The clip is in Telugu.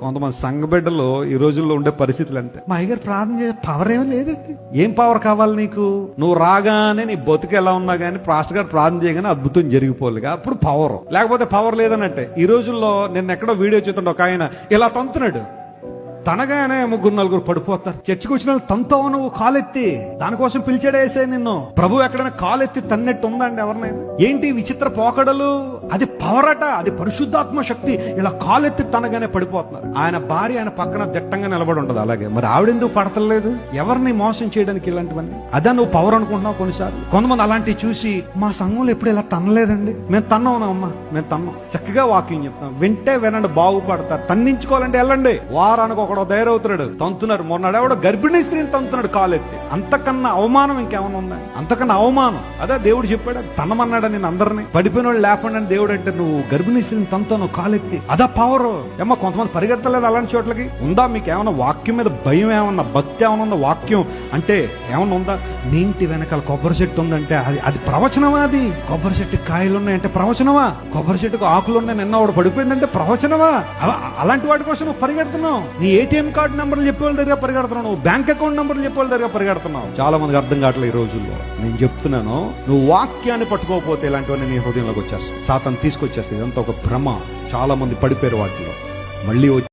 కొంతమంది సంఘ బిడ్డలు ఈ రోజుల్లో ఉండే పరిస్థితులు అంతే. మా అయ్యగారు ప్రార్థన చేసే పవర్ ఏమీ లేదండి ఏం పవర్ కావాలి నీకు? నువ్వు రాగానే నీ బతుకు ఎలా ఉన్నా కానీ పాస్టర్ గారు ప్రార్థన చేయగానే అద్భుతం జరిగిపోలేగా. అప్పుడు పవర్ లేకపోతే పవర్ లేదన్నట్టే. ఈ రోజుల్లో నిన్న ఎక్కడో వీడియో చూస్తుంటే ఒక ఆయన ఇలా తంతున్నాడు. తనగానే ముగ్గురు నలుగురు పడిపోతారు. చర్చికి వచ్చిన తనతో నువ్వు కాలెత్తి దానికోసం పిలిచాడేసే నిన్ను. ప్రభు ఎక్కడైనా కాలెత్తి తన్నట్టు ఉందండి ఎవరినైనా? ఏంటి విచిత్ర పోకడలు? అది పవరట అది పరిశుద్ధాత్మ శక్తి. ఇలా కాలెత్తి తనగానే పడిపోతున్నారు. ఆయన భార్య ఆయన పక్కన దిట్టంగా నిలబడి ఉండదు అలాగే. మరి ఆవిడెందుకు పడతలేదు? ఎవరిని మోసం చేయడానికి ఇలాంటివన్నీ? అదే నువ్వు పవర్ అనుకుంటున్నావు కొన్నిసార్లు. కొంతమంది అలాంటివి చూసి మా సంఘంలో ఎప్పుడు ఇలా తన్నలేదండి? మేము తన్నాం అమ్మా? మేము తన్నాం చక్కగా వాకింగ్ చెప్తాం. వింటే వినండి బాగుపడతారు. తన్నించుకోవాలంటే వెళ్ళండి. వారానికి ఎవడో తయారవుతున్నాడు? తంతున్నారు. మొన్నడు ఎవడో గర్భిణీ స్త్రీని తంతున్నాడు కాలెత్తి. అంతకన్నా అవమానం ఇంకేమైనా ఉందా? అంతకన్నా అవమానం. అదే దేవుడు చెప్పాడు. తనమన్నాడు నేను అందరిని? పడిపోయిన వాళ్ళు లేకుండా దేవుడు అంటే నువ్వు గర్భిణీ స్త్రీని తంతాను కాలెత్తి. అదా పవర్ ఏమో కొంతమంది పరిగెత్తలేదు అలాంటి చోట్లకి? ఉందా మీకు ఏమైనా వాక్యం మీద భయం ఏమన్నా? భక్తి ఏమన్నా ఉందా వాక్యం? అంటే ఏమన్నా ఉందా? మీ ఇంటి వెనకాల కొబ్బరి చెట్టు ఉందంటే అది అది ప్రవచనమా అది? కొబ్బరి చెట్టు కాయలు ఉన్నాయంటే ప్రవచనమా? కొబ్బరి చెట్టుకు ఆకులు ఉన్నాయి నిన్న వాడు పడిపోయిందంటే ప్రవచనమా? అలా- అలాంటి వాటి కోసం నువ్వు పరిగెడుతున్నావు. నీ ఏటీఎం కార్డు నెంబర్లు చెప్పే వాళ్ళ దగ్గర పరిగెడుతున్నావు. నువ్వు బ్యాంక్ అకౌంట్ నెంబర్లు చెప్పే వాళ్ళ దగ్గర పరిగెడుతున్నావు. చాలా మందికి అర్థం కావట్లేదు ఈ రోజుల్లో. నేను చెప్తున్నాను నువ్వు వాక్యాన్ని పట్టుకోకపోతే ఇలాంటివన్నీ నీ హృదయంలోకి వచ్చేస్తాయి. సాతం తీసుకొచ్చేస్తాయి. ఇదంతా ఒక భ్రమ. చాలా మంది పడిపోయారు వాటిలో. మళ్ళీ వచ్చి